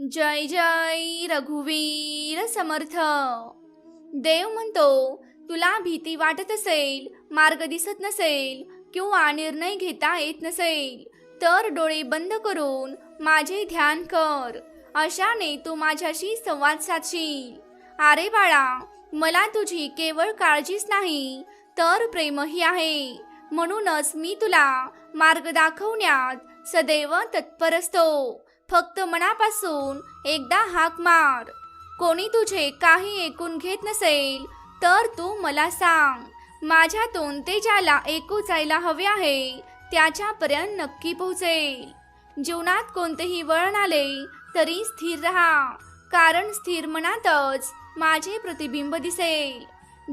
जय जय रघुवीर समर्थ. देव म्हणतो तुला भीती वाटत असेल मार्ग दिसत नसेल किंवा निर्णय घेता येत नसेल तर डोळे बंद करून माझे ध्यान कर. अशाने तू माझ्याशी संवाद साधशील. अरे बाळा मला तुझी केवळ काळजीच नाही तर प्रेमही आहे. म्हणूनच मी तुला मार्ग दाखवण्यात सदैव तत्पर असतो. फक्त मनापासून एकदा हाक मार. कोणी तुझे काही ऐकून घेत नसेल तर तू मला सांग माझ्यातून ते ज्याला ऐकू जायला हवे आहे त्याच्यापर्यंत नक्की पोहोचेल. जीवनात कोणतेही वळण आले तरी स्थिर राहा कारण स्थिर मनातच माझे प्रतिबिंब दिसेल.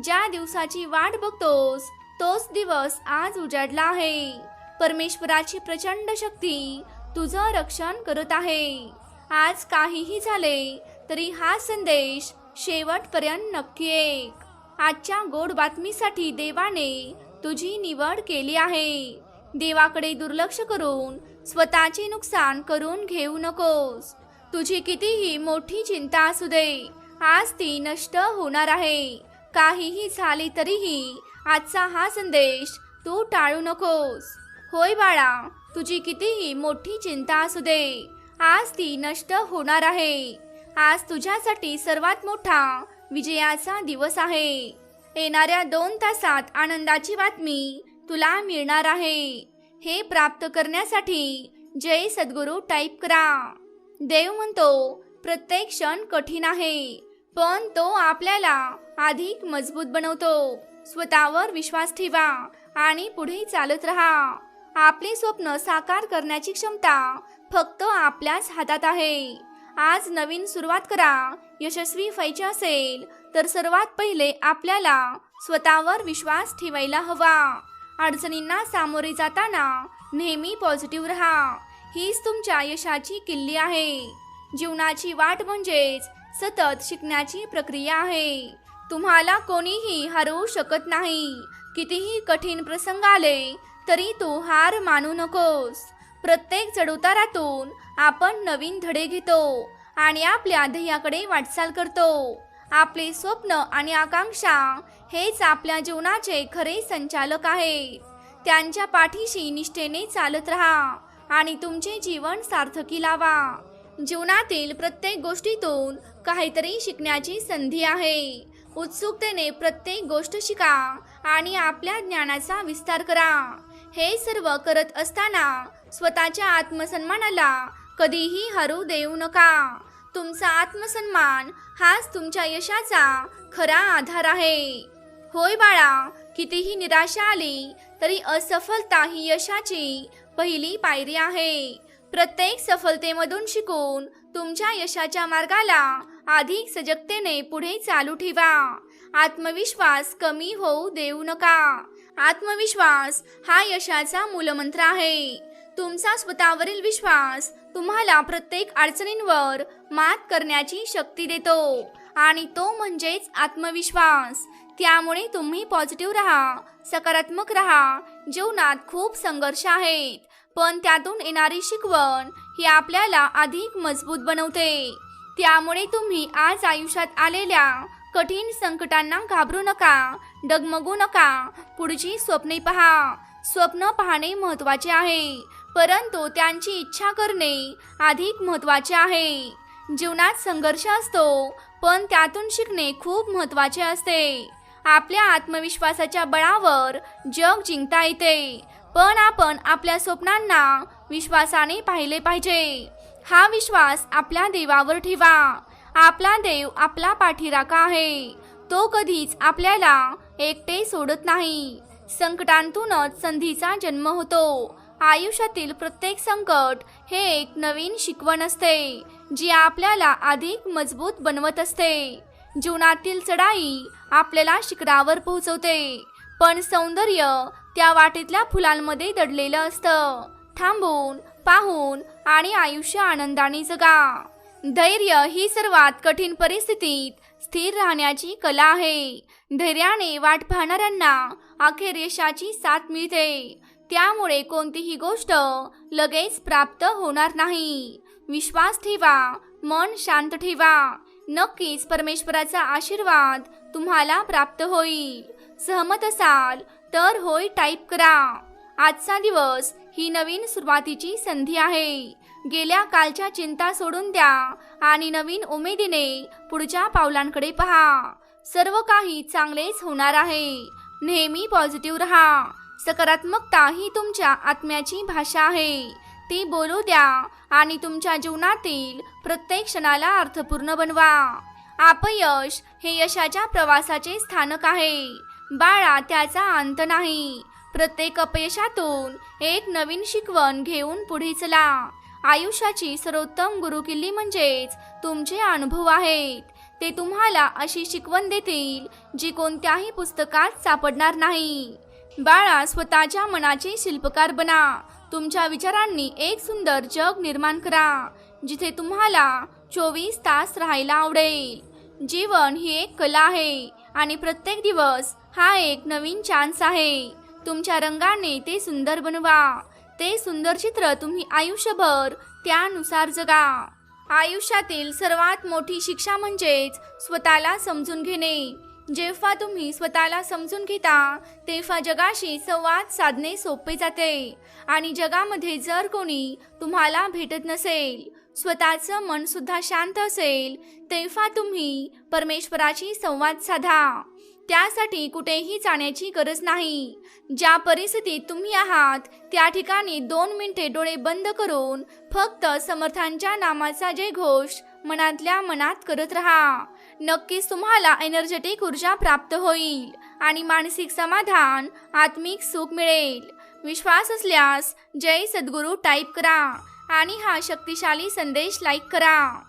ज्या दिवसाची वाट बघतोस तोच दिवस आज उजाडला आहे. परमेश्वराची प्रचंड शक्ती तुझं रक्षण करत आहे. आज काहीही झाले तरी हा संदेश शेवटपर्यंत नक्की एक. आजच्या गोड बातमीसाठी देवाने तुझी निवड केली आहे. देवाकडे दुर्लक्ष करून स्वतःचे नुकसान करून घेऊ नकोस. तुझी कितीही मोठी चिंता असू दे आज ती नष्ट होणार आहे. काहीही झाले तरीही आजचा हा संदेश तू टाळू नकोस. होय बाळा तुझी कितीही मोठी चिंता असू दे. आज ती नष्ट होणार आहे. आज तुझ्यासाठी सर्वात मोठा विजयाचा दिवस आहे. येणाऱ्या दोन तासात आनंदाची बातमी तुला मिळणार आहे. हे प्राप्त करण्यासाठी जय सद्गुरू टाईप करा. देव म्हणतो प्रत्येक क्षण कठीण आहे पण तो आपल्याला अधिक मजबूत बनवतो. स्वतःवर विश्वास ठेवा आणि पुढे चालत राहा. आपले स्वप्न साकार करण्याची क्षमता फक्त आपल्याच हातात आहे. आज नवीन सुरुवात करा. यशस्वी व्हायचे असेल तर सर्वात पहिले आपल्याला स्वतःवर विश्वास ठेवायला हवा. अडचणींना सामोरे जाताना नेहमी पॉझिटिव्ह राहा. हीच तुमच्या यशाची किल्ली आहे. जीवनाची वाट म्हणजेच सतत शिकण्याची प्रक्रिया आहे. तुम्हाला कोणीही हरवू शकत नाही. कितीही कठीण प्रसंग आले तरी तू हार मानू नकोस. प्रत्येक चढउतारातून आपण नवीन धडे घेतो आणि आपल्या ध्येयाकडे वाटचाल करतो. आपले स्वप्न आणि आकांक्षा हेच आपल्या जीवनाचे खरे संचालक आहेत. त्यांच्या पाठीशी निष्ठेने चालत राहा आणि तुमचे जीवन सार्थकी लावा. जीवनातील प्रत्येक गोष्टीतून काहीतरी शिकण्याची संधी आहे. उत्सुकतेने प्रत्येक गोष्ट शिका आणि आपल्या ज्ञानाचा विस्तार करा. हे सर्व करत असताना स्वतःच्या आत्मसन्मानाला कधीही हरू देऊ नका. तुमचा आत्मसन्मान हाच तुमच्या यशाचा खरा आधार आहे. होय बाळा कितीही निराशा आली तरी असफलता ही यशाची पहिली पायरी आहे. प्रत्येक सफलतेमधून शिकून तुमच्या यशाच्या मार्गाला अधिक सजगतेने पुढे चालू ठेवा. आत्मविश्वास कमी होऊ देऊ नका. आत्मविश्वास हा यशाचा मूलमंत्र आहे. तुमचा स्वतःवरील विश्वास तुम्हाला प्रत्येक अडचणींवर मात करण्याची शक्ती देतो आणि तो म्हणजेच आत्मविश्वास. त्यामुळे तुम्ही पॉझिटिव्ह राहा सकारात्मक राहा जीवनात खूप संघर्ष आहेत पण त्यातून येणारी शिकवण ही आपल्याला अधिक मजबूत बनवते. त्यामुळे तुम्ही आज आयुष्यात आलेल्या कठीण संकटांना घाबरू नका डगमगू नका. पुढची स्वप्ने पहा. स्वप्न पाहणे महत्त्वाचे आहे. परंतु त्यांची इच्छा करणे अधिक महत्त्वाचे आहे. जीवनात संघर्ष असतो पण त्यातून शिकणे खूप महत्त्वाचे असते. आपल्या आत्मविश्वासाच्या बळावर जग जिंकता येते पण आपण आपल्या स्वप्नांना विश्वासाने पाहिले पाहिजे. हा विश्वास आपल्या देवावर ठेवा. आपला देव आपला पाठीराखा आहे. तो कधीच आपल्याला एकटे सोडत नाही. संकटांतूनच संधीचा जन्म होतो. आयुष्यातील प्रत्येक संकट हे एक नवीन शिकवण असते जी आपल्याला अधिक मजबूत बनवत असते. जीवनातील चढाई आपल्याला शिखरावर पोहोचवते पण सौंदर्य त्या वाटेतल्या फुलांमध्ये दडलेलं असतं. थांबून पाहून आणि आयुष्य आनंदाने जगा. धैर्य ही सर्वात कठीण परिस्थितीत स्थिर राहण्याची कला आहे. धैर्याने वाट पाहणाऱ्यांना अखेर यशाची साथ मिळते. त्यामुळे कोणतीही गोष्ट लगेच प्राप्त होणार नाही. विश्वास ठेवा मन शांत ठेवा. नक्कीच परमेश्वराचा आशीर्वाद तुम्हाला प्राप्त होईल. सहमत असाल तर होय टाईप करा. आजचा दिवस ही नवीन सुरुवातीची संधी आहे. गेल्या कालच्या चिंता सोडून द्या आणि नवीन उमेदीने पुढच्या पावलांकडे पहा. सर्व काही चांगलेच होणार आहे. नेहमी पॉझिटिव्ह राहा. सकारात्मकता ही तुमच्या आत्म्याची भाषा आहे. ती बोलू द्या आणि तुमच्या जीवनातील प्रत्येक क्षणाला अर्थपूर्ण बनवा. अपयश हे यशाच्या प्रवासाचे स्थानक आहे. बाळा त्याचा अंत नाही. प्रत्येक अपयशातून एक नवीन शिकवण घेऊन पुढे चला. आयुष्याची सर्वोत्तम गुरुकिल्ली म्हणजेच तुमचे अनुभव आहेत. ते तुम्हाला अशी शिकवण देतील जी कोणत्याही पुस्तकात सापडणार नाही. बाळा स्वतःच्या मनाचे शिल्पकार बना. तुमच्या विचारांनी एक सुंदर जग निर्माण करा जिथे तुम्हाला चोवीस तास राहायला आवडेल. जीवन ही एक कला आहे आणि प्रत्येक दिवस हा एक नवीन चान्स आहे. तुमच्या रंगाने ते सुंदर बनवा. ते सुंदर चित्र तुम्ही आयुष्यभर त्यानुसार जगा. आयुष्यातील सर्वात मोठी शिक्षा म्हणजेच स्वतःला समजून घेणे. जेव्हा तुम्ही स्वतःला समजून घेता तेव्हा जगाशी संवाद साधणे सोपे जाते. आणि जगामध्ये जर कोणी तुम्हाला भेटत नसेल स्वतःचं मनसुद्धा शांत असेल तेव्हा तुम्ही परमेश्वराशी संवाद साधा. त्यासाठी कुठेही जाण्याची गरज नाही. ज्या परिस्थितीत तुम्ही आहात त्या ठिकाणी दोन मिनिटे डोळे बंद करून फक्त समर्थांच्या नामाचा जय घोष मनातल्या मनात करत राहा. नक्कीच तुम्हाला एनर्जेटिक ऊर्जा प्राप्त होईल आणि मानसिक समाधान आत्मिक सुख मिळेल. विश्वास असल्यास जय सद्गुरू टाईप करा आणि हा शक्तिशाली संदेश लाईक करा.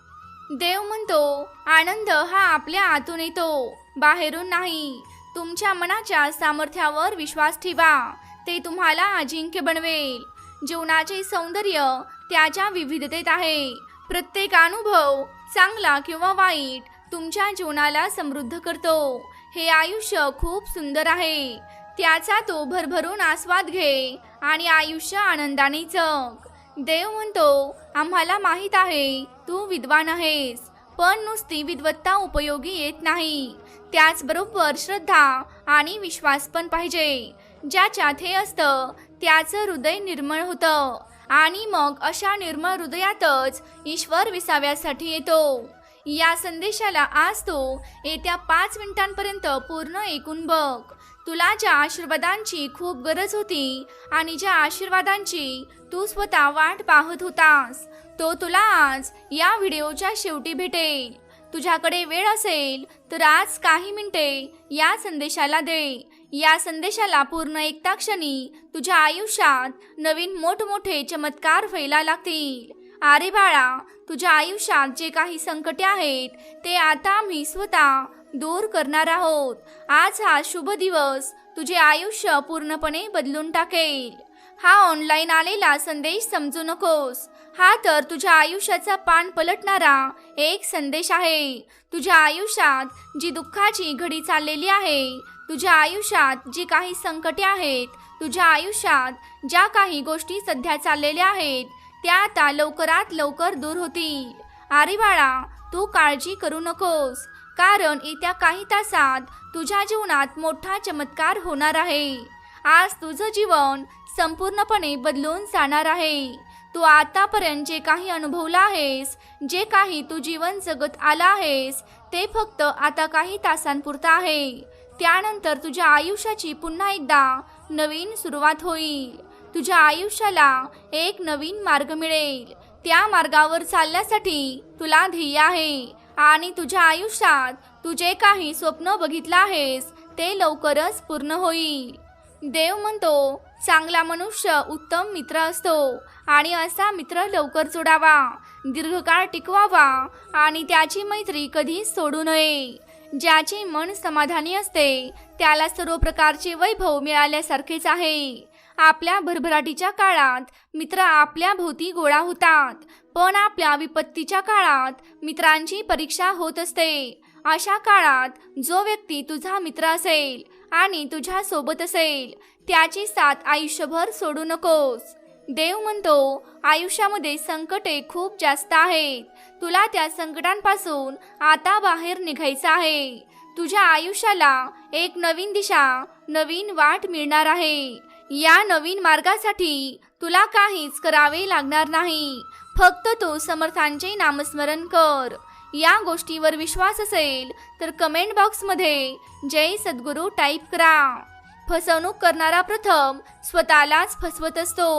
देव म्हणतो आनंद हा आपल्या आतून येतो. बाहेरून नाही. तुमच्या मनाच्या सामर्थ्यावर विश्वास ठेवा. ते तुम्हाला अजिंक्य बनवेल. जीवनाचे सौंदर्य त्याच्या विविधतेत आहे. प्रत्येक अनुभव चांगला किंवा वाईट तुमच्या जीवनाला समृद्ध करतो. हे आयुष्य खूप सुंदर आहे. त्याचा तो भरभरून आस्वाद घे आणि आयुष्य आनंदाने जग. देव म्हणतो आम्हाला माहीत आहे तू विद्वान आहेस पण नुसती विद्वत्ता उपयोगी येत नाही. त्याचबरोबर श्रद्धा आणि विश्वास पण पाहिजे. ज्याच्यात हे असतं त्याचं हृदय निर्मळ होतं. आणि मग अशा निर्मळ हृदयातच ईश्वर विसाव्यासाठी येतो. या संदेशाला आज तो येत्या पाच मिनिटांपर्यंत पूर्ण ऐकून बघ. तुला ज्या आशीर्वादांची खूप गरज होती आणि ज्या आशीर्वादांची तू स्वतः वाट पाहत होतास. तो तुला आज या व्हिडिओच्या शेवटी भेटेल. तुझ्याकडे वेळ असेल तर आज काही मिनिटे या संदेशाला दे. या संदेशाला पूर्ण एकता क्षणी तुझ्या आयुष्यात नवीन मोठमोठे चमत्कार व्हायला लागतील. अरे बाळा तुझ्या आयुष्यात जे काही संकटे आहेत ते आता आम्ही स्वतः दूर करणार आहोत. आज हा शुभ दिवस तुझे आयुष्य पूर्णपणे बदलून टाकेल. हा ऑनलाईन आलेला संदेश समजू नकोस. हा तर तुझ्या आयुष्याचा पान पलटणारा एक संदेश आहे. तुझ्या आयुष्यात जी दुःखाची घडी चाललेली आहे तुझ्या आयुष्यात जी काही संकटे आहेत तुझ्या आयुष्यात ज्या काही गोष्टी सध्या चाललेल्या आहेत त्या आता लवकरात लवकर दूर होतील. अरे बाळा तू काळजी करू नकोस कारण येत्या काही तासात तुझ्या जीवनात मोठा चमत्कार होणार आहे. आज तुझं जीवन संपूर्णपणे बदलून जाणार आहे. तू आतापर्यंत जे काही अनुभवलं आहेस जे काही तू जीवन जगत आला आहेस ते फक्त आता काही तासांपुरतं आहे. त्यानंतर तुझ्या आयुष्याची पुन्हा एकदा नवीन सुरुवात होईल. तुझ्या आयुष्याला एक नवीन मार्ग मिळेल. त्या मार्गावर चालण्यासाठी तुला ध्येय आहे. आणि तुझ्या आयुष्यात तू जे काही स्वप्न बघितलं आहेस ते लवकरच पूर्ण होईल. देव म्हणतो चांगला मनुष्य उत्तम मित्र असतो आणि असा मित्र लवकर जोडावा दीर्घकाळ टिकवावा आणि त्याची मैत्री कधीच सोडू नये. ज्याचे मन समाधानी असते त्याला सर्व प्रकारचे वैभव मिळाल्यासारखेच आहे. आपल्या भरभराटीच्या काळात मित्र आपल्या भोवती गोळा होतात पण आपल्या विपत्तीच्या काळात मित्रांची परीक्षा होत असते. अशा काळात जो व्यक्ती तुझा मित्र असेल आणि तुझ्यासोबत असेल त्याची साथ आयुष्यभर सोडू नकोस. देव म्हणतो आयुष्यामध्ये संकटे खूप जास्त आहेत. तुला त्या संकटांपासून आता बाहेर निघायचं आहे. तुझ्या आयुष्याला एक नवीन दिशा नवीन वाट मिळणार आहे. या नवीन मार्गासाठी तुला काहीच करावे लागणार नाही. फक्त तू समर्थांचे नामस्मरण कर. या गोष्टीवर विश्वास असेल तर कमेंट बॉक्समध्ये जय सद्गुरू टाईप करा. फसवणूक करणारा प्रथम स्वतःलाच फसवत असतो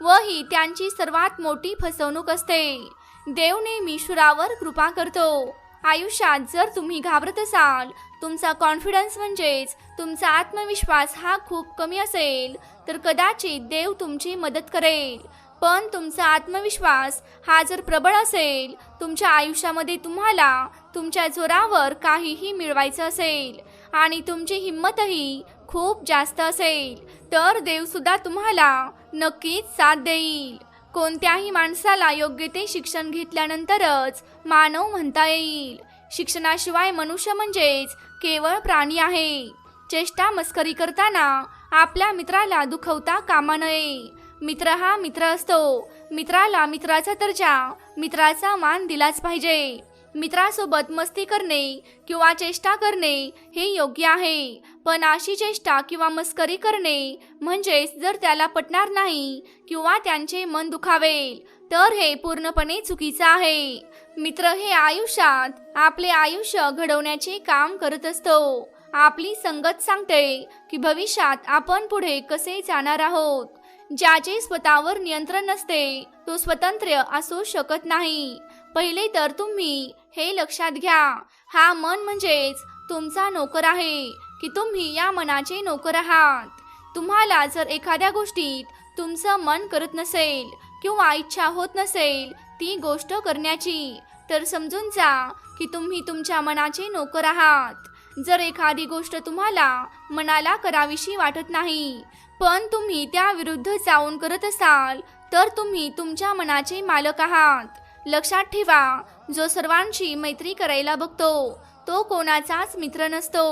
व ही त्यांची सर्वात मोठी फसवणूक असते. देव नेहमी शुरावर कृपा करतो. आयुष्यात जर तुम्ही घाबरत असाल तुमचा कॉन्फिडन्स म्हणजेच तुमचा आत्मविश्वास हा खूप कमी असेल तर कदाचित देव तुमची मदत करेल. पण तुमचा आत्मविश्वास हा जर प्रबळ असेल तुमच्या आयुष्यामध्ये तुम्हाला तुमच्या जोरावर काहीही मिळवायचं असेल आणि तुमची हिंमतही खूप जास्त असेल तर देवसुद्धा तुम्हाला नक्कीच साथ देईल. कोणत्याही माणसाला योग्य ते शिक्षण घेतल्यानंतरच मानव म्हणता येईल. शिक्षणाशिवाय मनुष्य म्हणजेच केवळ प्राणी आहे. चेष्टा मस्करी करताना आपल्या मित्राला दुखवता कामा नये. मित्र हा मित्र असतो. मित्राला मित्राचा दर्जा मित्राचा मान दिलाच पाहिजे. मित्रासोबत मस्ती करणे किंवा चेष्टा करणे हे योग्य आहे. पण अशी चेष्टा किंवा मस्करी करणे म्हणजेच जर त्याला पटणार नाही किंवा त्यांचे मन दुखावेल तर हे पूर्णपणे चुकीचं आहे. मित्र हे आयुष्यात आपले आयुष्य घडवण्याचे काम करत असतो. आपली संगत सांगते की भविष्यात आपण पुढे कसे जाणार आहोत? ज्याचे स्वतःवर नियंत्रण नसते तो स्वतंत्र असू शकत नाही. पहिले तर तुम्ही हे लक्षात घ्या. हा मन म्हणजेच तुमचा नोकर आहे की तुम्ही या मनाचे नोकर आहात. तुम्हाला जर एखाद्या गोष्टीत तुमचं मन करत नसेल किंवा इच्छा होत नसेल ती गोष्ट करण्याची तर समजून जा की तुम्ही तुमच्या मनाचे नोकर आहात. जर एखादी गोष्ट तुम्हाला मनाला करावीशी वाटत नाही पण तुम्ही त्याविरुद्ध जाऊन करत असाल तर तुम्ही तुमच्या मनाचे मालक आहात. लक्षात ठेवा जो सर्वांशी मैत्री करायला बघतो तो कोणाचाच मित्र नसतो.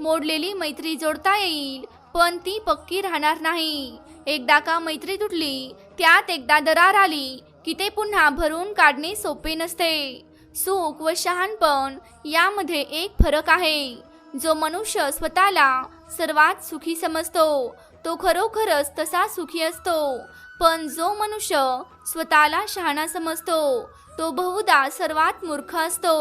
मोडलेली मैत्री जोडता येईल पण ती पक्की राहणार नाही. एकदा का मैत्री तुटली त्यात एकदा दरार आली की ते पुन्हा भरून काढणे सोपे नसते. सुख व शहाणपण यामध्ये एक फरक आहे. जो मनुष्य स्वतःला सर्वात सुखी समजतो तो खरोखरच तसा सुखी असतो. पण जो मनुष्य स्वतःला शहाणा समजतो तो बहुधा सर्वात मूर्ख असतो.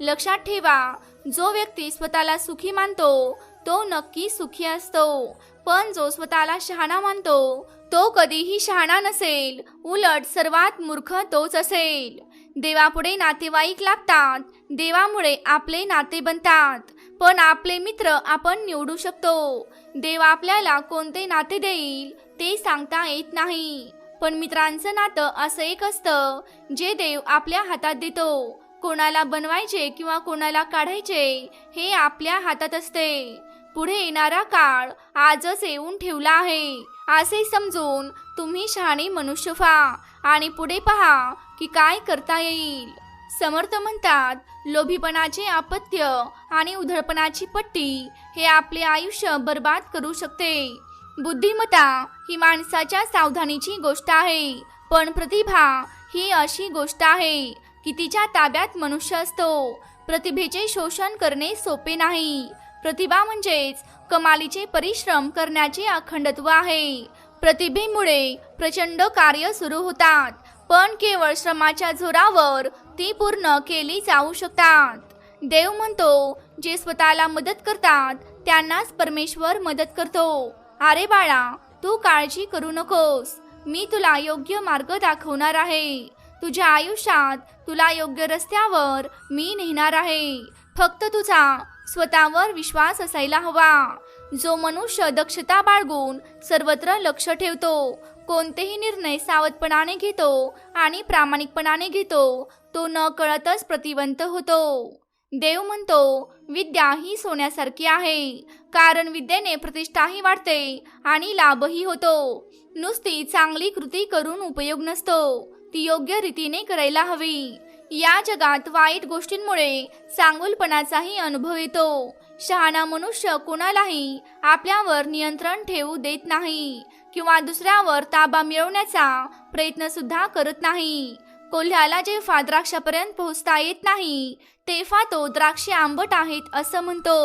लक्षात ठेवा जो व्यक्ती स्वतःला सुखी मानतो तो नक्की सुखी असतो. पण जो स्वतःला शहाणा मानतो तो कधीही शहाणा नसेल. उलट सर्वात मूर्ख तोच असेल. देवापुढे नातेवाईक लागतात देवामुळे आपले नाते बनतात. पण आपले मित्र आपण निवडू शकतो. देव आपल्याला कोणते नाते देईल ते सांगता येत नाही. पण मित्रांचं नातं असं एक असतं जे देव आपल्या हातात देतो. कोणाला बनवायचे किंवा कोणाला काढायचे हे आपल्या हातात असते. पुढे येणारा काळ आजच येऊन ठेवला आहे. असे समजून तुम्ही शहाणे मनुष्य व्हा आणि पुढे पहा की काय करता येईल. समर्थ म्हणतात लोभीपणाचे अपत्य आणि उधळपणाची पट्टी हे आपले आयुष्य बर्बाद करू शकते. बुद्धिमत्ता ही माणसाच्या सावधानीची गोष्ट आहे पण प्रतिभा ही अशी गोष्ट आहे की तिच्या ताब्यात मनुष्य असतो. प्रतिभेचे शोषण करणे सोपे नाही. प्रतिभा म्हणजेच कमालीचे परिश्रम करण्याचे अखंडत्व आहे. प्रतिभेमुळे प्रचंड कार्य सुरू होतात पण केवळ श्रमाच्या जोरावर ती पूर्ण केली जाऊ शकतात. देव म्हणतो जे स्वतःला मदत करतात त्यांनाच परमेश्वर मदत करतो. अरे बाळा तू काळजी करू नकोस. मी तुला योग्य मार्ग दाखवणार आहे. तुझ्या आयुष्यात तुला योग्य रस्त्यावर मी नेणार आहे. फक्त तुझा स्वतःवर विश्वास असायला हवा. जो मनुष्य दक्षता बाळगून सर्वत्र लक्ष ठेवतो कोणतेही निर्णय सावधपणाने घेतो आणि प्रामाणिकपणाने घेतो तो न कळतच प्रतिवंत होतो. देव म्हणतो विद्या ही सोन्यासारखी आहे. कारण विद्येने प्रतिष्ठाही वाढते आणि लाभही होतो. नुसती चांगली कृती करून उपयोग नसतो. ती योग्य रीतीने करायला हवी. या जगात वाईट गोष्टींमुळे चांगुलपणाचाही अनुभव येतो. शहाणा मनुष्य कोणालाही आपल्यावर नियंत्रण ठेवू देत नाही किंवा दुसऱ्यावर ताबा मिळवण्याचा प्रयत्न सुद्धा करत नाही. कोल्ह्याला जेव्हा द्राक्षापर्यंत पोहोचता येत नाही तेव्हा तो द्राक्षे आंबट आहेत असं म्हणतो.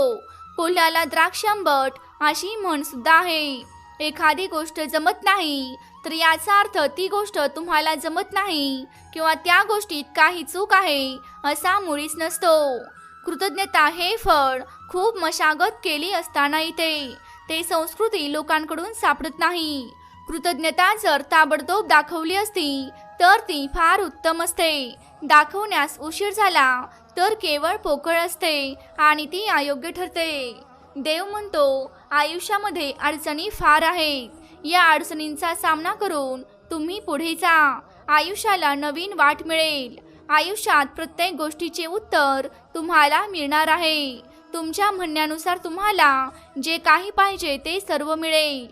कोल्ह्याला द्राक्ष आंबट अशी म्हण सुद्धा आहे. एखादी गोष्ट जमत नाही तर याचा अर्थ ती गोष्ट तुम्हाला जमत नाही किंवा त्या गोष्टीत काही चूक आहे असा मुळीच नसतो. कृतज्ञता हे फळ खूप मशागत केली असताना येते. ते संस्कृती लोकांकडून सापडत नाही. कृतज्ञता जर ताबडतोब दाखवली असती तर ती फार उत्तम असते. दाखवण्यास उशीर झाला तर केवळ पोकळ असते आणि ती अयोग्य ठरते. देव म्हणतो आयुष्यामध्ये अडचणी फार आहेत. या अडचणींचा सामना करून तुम्ही पुढे जा. आयुष्याला नवीन वाट मिळेल. आयुष्यात प्रत्येक गोष्टीचे उत्तर तुम्हाला मिळणार आहे. तुमच्या म्हणण्यानुसार तुम्हाला जे काही पाहिजे ते सर्व मिळेल.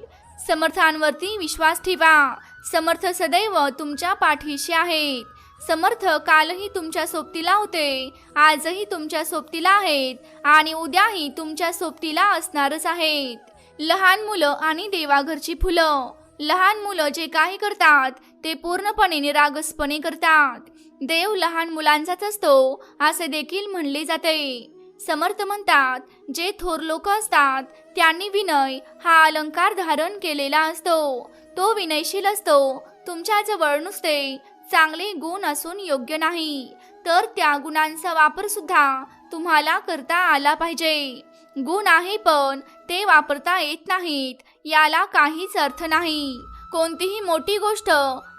समर्थांवरती विश्वास ठेवा. समर्थ सदैव तुमच्या पाठीशी आहेत. समर्थ कालही तुमच्या सोबतीला होते. आजही तुमच्या सोबतीला आहेत आणि उद्याही तुमच्या सोबतीला असणारच आहेत. लहान मुलं आणि देवाघरची फुलं. लहान मुलं जे काही करतात ते पूर्णपणे निरागसपणे करतात. देव लहान मुलांचाच असतो असे देखील म्हणले जाते. समर्थ म्हणतात जे थोर लोक असतात त्यांनी विनय हा अलंकार धारण केलेला असतो. तो विनयशील असतो तुमच्याजवळ नुसते चांगले गुण असून योग्य नाही. तर त्या गुणांचा वापर सुद्धा तुम्हाला करता आला पाहिजे. गुण आहे पण ते वापरता येत नाहीत. याला काहीच अर्थ नाही. कोणतीही मोठी गोष्ट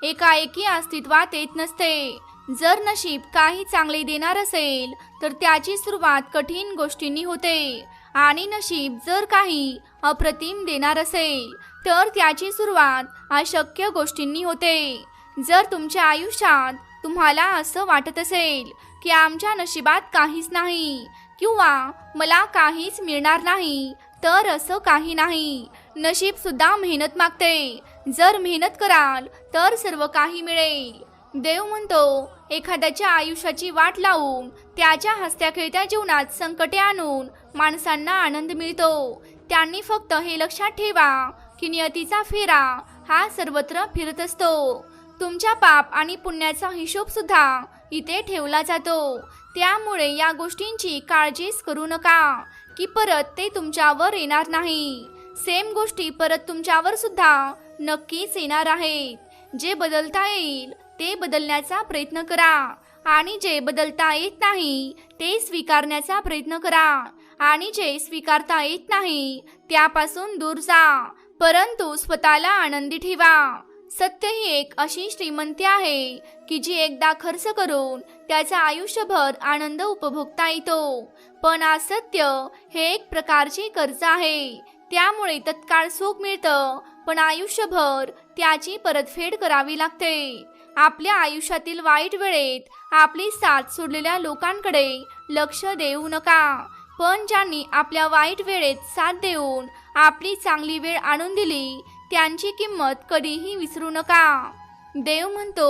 एकाएकी अस्तित्वात येत नसते. जर नशीब काही चांगले देणार असेल तर त्याची सुरुवात कठीण गोष्टींनी होते. आणि नशीब जर काही अप्रतिम देणार असेल तर त्याची सुरुवात अशक्य गोष्टींनी होते. जर तुमच्या आयुष्यात तुम्हाला असं वाटत असेल की आमच्या नशिबात काहीच नाही किंवा मला काहीच मिळणार नाही तर असं काही नाही. नशीब सुद्धा मेहनत मागते. जर मेहनत कराल तर सर्व काही मिळेल. देव म्हणतो एखाद्याच्या आयुष्याची वाट लावून त्याच्या हसत्या खेळत्या जीवनात संकटे आणून माणसांना आनंद मिळतो. त्यांनी फक्त हे लक्षात ठेवा की नियतीचा फेरा हा सर्वत्र फिरत असतो. तुमच्या पाप आणि पुण्याचा हिशोब सुद्धा इथे ठेवला जातो. त्यामुळे या गोष्टींची काळजीच करू नका की परत ते तुमच्यावर येणार नाही. सेम गोष्टी परत तुमच्यावर सुद्धा नक्कीच येणार आहेत. जे बदलता येईल ते बदलण्याचा प्रयत्न करा. आणि जे बदलता येत नाही ते स्वीकारण्याचा प्रयत्न करा. आणि जे स्वीकारता येत नाही त्यापासून दूर जा. परंतु स्वतःला आनंदी ठेवा. सत्य ही एक अशी श्रीमंती आहे की जी एकदा खर्च करून त्याचा आयुष्यभर आनंद उपभोगता येतो. पण असत्य हे एक प्रकारचे कर्ज आहे. त्यामुळे तत्काळ सुख मिळतं पण आयुष्यभर त्याची परतफेड करावी लागते. आपल्या आयुष्यातील वाईट वेळेत आपली साथ सोडलेल्या लोकांकडे लक्ष देऊ नका. पण ज्यांनी आपल्या वाईट वेळेत साथ देऊन आपली चांगली वेळ आणून दिली त्यांची किंमत कधीही विसरू नका. देव म्हणतो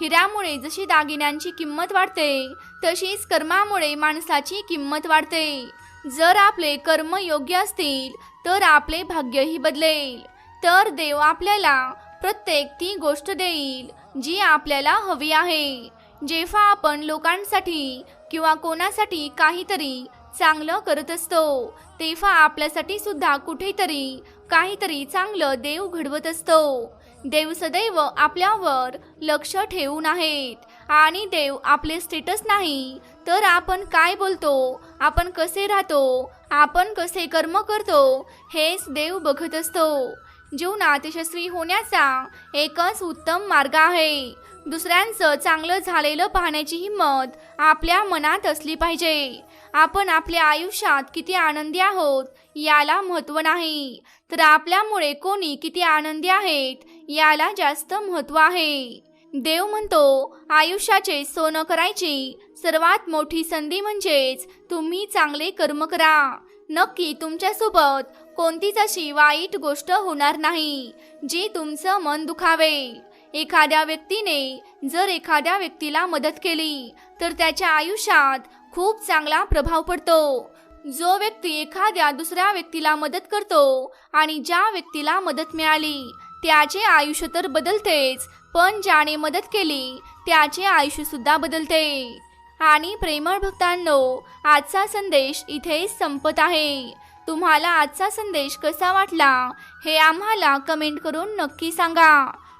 हिऱ्यामुळे जशी दागिन्यांची किंमत वाढते तशीच कर्मामुळे माणसाची किंमत वाढते. जर आपले कर्म योग्य असतील तर आपले भाग्यही बदलेल. तर देव आपल्याला प्रत्येक ती गोष्ट देईल जी आपल्याला हवी आहे. जेव्हा आपण लोकांसाठी किंवा कोणासाठी काहीतरी चांगलं करत असतो. तेव्हा आपल्यासाठी सुद्धा कुठेतरी काहीतरी चांगलं देव घडवत असतो. देव सदैव आपल्यावर लक्ष ठेवून आहेत. आणि देव आपले स्टेटस नाही तर आपण काय बोलतो? आपण कसे राहतो? आपण कसे कर्म करतो? हेच देव बघत असतो. जीवनात यशस्वी होण्याचा एकच उत्तम मार्ग आहे. दुसऱ्यांचं चांगलं झालेलं पाहण्याची हिंमत आपल्या मनात असली पाहिजे. आपण आपल्या आयुष्यात किती आनंदी आहोत याला महत्त्व नाही. तर आपल्यामुळे कोणी किती आनंदी आहेत याला जास्त महत्त्व आहे. देव म्हणतो आयुष्याचे सोनं करायची सर्वात मोठी संधी म्हणजेच तुम्ही चांगले कर्म करा. नक्की तुमच्यासोबत कोणतीच अशी वाईट गोष्ट होणार नाही जी तुमचं मन दुखावे. एखाद्या व्यक्तीने जर एखाद्या व्यक्तीला मदत केली तर त्याच्या आयुष्यात खूप चांगला प्रभाव पडतो. जो व्यक्ती एखाद्या दुसऱ्या व्यक्तीला मदत करतो आणि ज्या व्यक्तीला मदत मिळाली त्याचे आयुष्य तर बदलतेच पण ज्याने मदत केली त्याचे आयुष्य सुद्धा बदलते. आणि प्रेमळ भक्तांनो आजचा संदेश इथेच संपत आहे. तुम्हाला आजचा संदेश कसा वाटला हे आम्हाला कमेंट करून नक्की सांगा.